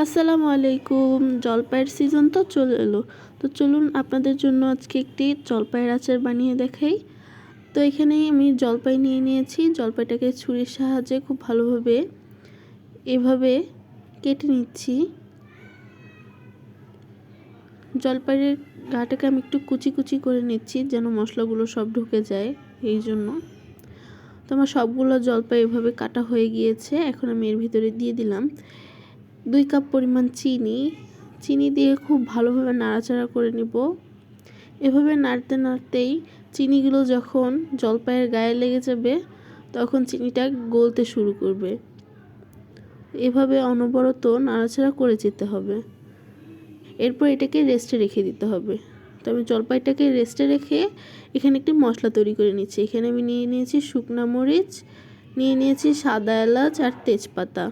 আসসালামু আলাইকুম। জলপাইয়ের সিজন তো চলে এলো। তো চলুন আপনাদের জন্য আজকে একটি জলপাইয়ের আচার বানিয়ে দেখাই। তো এখানে আমি জলপাই নিয়ে নিয়েছি। জলপাইটাকে ছুরির সাহায্যে খুব ভালোভাবে এভাবে কেটে নিচ্ছি। জলপাইয়ের গাটাকে আমি একটু কুচি কুচি করে নিচ্ছি যেন মশলাগুলো সব ঢুকে যায় এই জন্য। তো আমার সবগুলো জলপাই এভাবে কাটা হয়ে গিয়েছে। এখন আমি এর ভিতরে দিয়ে দিলাম। দুই কাপ পরিমাণ চিনি। চিনি দিয়ে খুব ভালোভাবে নাড়াচাড়া করে নিব। এভাবে নাড়তে নাড়তেই চিনিগুলো যখন জলপাইয়ের গায়ে লেগে যাবে, তখন চিনিটা গলতে শুরু করবে। এভাবে অনবরত নাড়াচাড়া করে যেতে হবে। এরপর এটাকে রেস্টে রেখে দিতে হবে। তো আমি জলপাইটাকে রেস্টে রেখে এখানে একটি মশলা তৈরি করে নিচ্ছি। এখানে আমি নিয়ে নিয়েছি শুকনা মরিচ, নিয়ে নিয়েছি সাদা এলাচ আর তেজপাতা।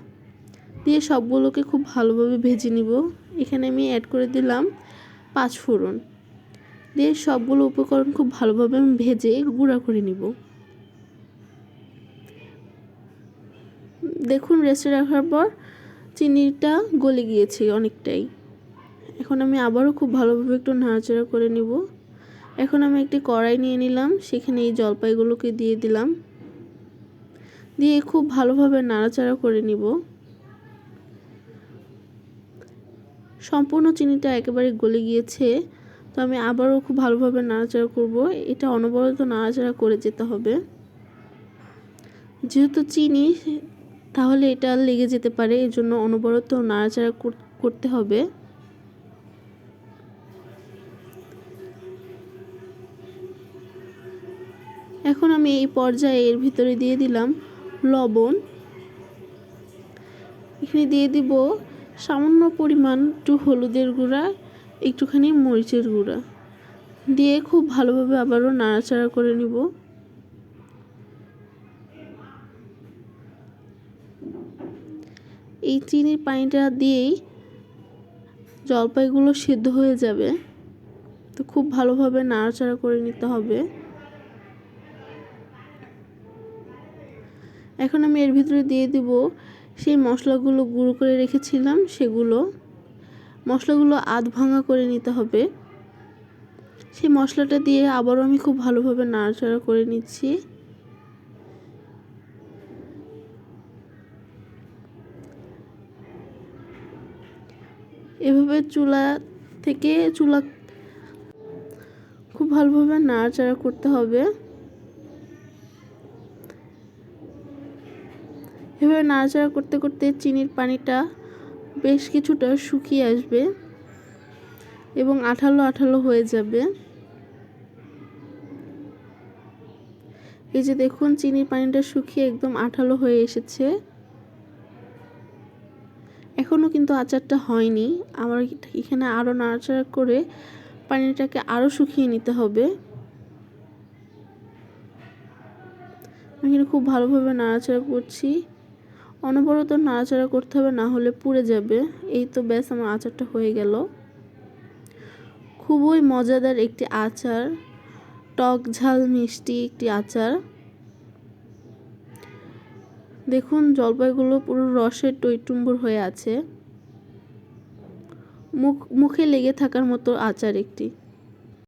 দিয়ে সবগুলোকে খুব ভালোভাবে ভেজে নিব। এখানে আমি অ্যাড করে দিলাম পাঁচ ফোড়ন। দিয়ে সবগুলো উপকরণ খুব ভালোভাবে আমি ভেজে গুঁড়া করে নিব। দেখুন রেস্টে রাখার পর চিনিটা গলে গিয়েছে অনেকটাই। এখন আমি আবারও খুব ভালোভাবে একটু নাড়াচাড়া করে নিব। এখন আমি একটি কড়াই নিয়ে নিলাম, সেখানে এই জলপাইগুলোকে দিয়ে দিলাম। দিয়ে খুব ভালোভাবে নাড়াচাড়া করে নিব। সম্পূর্ণ চিনিটা একেবারে গলে গিয়েছে। তো আমি আবারও খুব ভালোভাবে নাড়াচাড়া করব। এটা অনবরত নাড়াচাড়া করে যেতে হবে। যেহেতু চিনি, তাহলে এটা লেগে যেতে পারে। এই জন্য অনবরত নাড়াচাড়া করতে হবে। এখন আমি এই পর্যায়ে এর ভিতরে দিয়ে দিলাম লবণ। এখানে দিয়ে দিব সামান্য পরিমাণ একটু হলুদের গুঁড়া, একটুখানি মরিচের গুঁড়া দিয়ে খুব ভালোভাবে আবারও নাড়াচাড়া করে নিব। এই চিনির পানিটা দিয়েই জলপাইগুলো সিদ্ধ হয়ে যাবে। তো খুব ভালোভাবে নাড়াচাড়া করে নিতে হবে। এখন আমি এর ভিতরে দিয়ে দিব সেই মশলাগুলো গুঁড়ো করে রেখেছিলাম, সেগুলো। মশলাগুলো আধ ভাঙা করে নিতে হবে। সেই মশলাটা দিয়ে আবারও আমি খুব ভালোভাবে নাড়াচাড়া করে নিচ্ছি। এভাবে চুলা থেকে চুলা খুব ভালোভাবে নাড়াচাড়া করতে হবে। এভাবে নাড়াচাড়া করতে করতে চিনির পানিটা বেশ কিছুটা শুকিয়ে আসবে এবং আঠালো আঠালো হয়ে যাবে। এই যে দেখুন, চিনির পানিটা শুকিয়ে একদম আঠালো হয়ে এসেছে। এখনও কিন্তু আচারটা হয়নি। আমার এখানে আরও নাড়াচাড়া করে পানিটাকে আরও শুকিয়ে নিতে হবে। আমি এখানে খুব ভালোভাবে নাড়াচাড়া করছি। অনবরত নাড়াচাড়া করতে হবে, না হলে পুড়ে যাবে। এই তো ব্যাস, আমার আচারটা হয়ে গেল। খুবই মজাদার একটি আচার, টক ঝাল মিষ্টি একটি আচার। দেখুন, জলপাইগুলো পুরো রসের টইটুম্বুর হয়ে আছে। মুখ, মুখে লেগে থাকার মতো আচার একটি।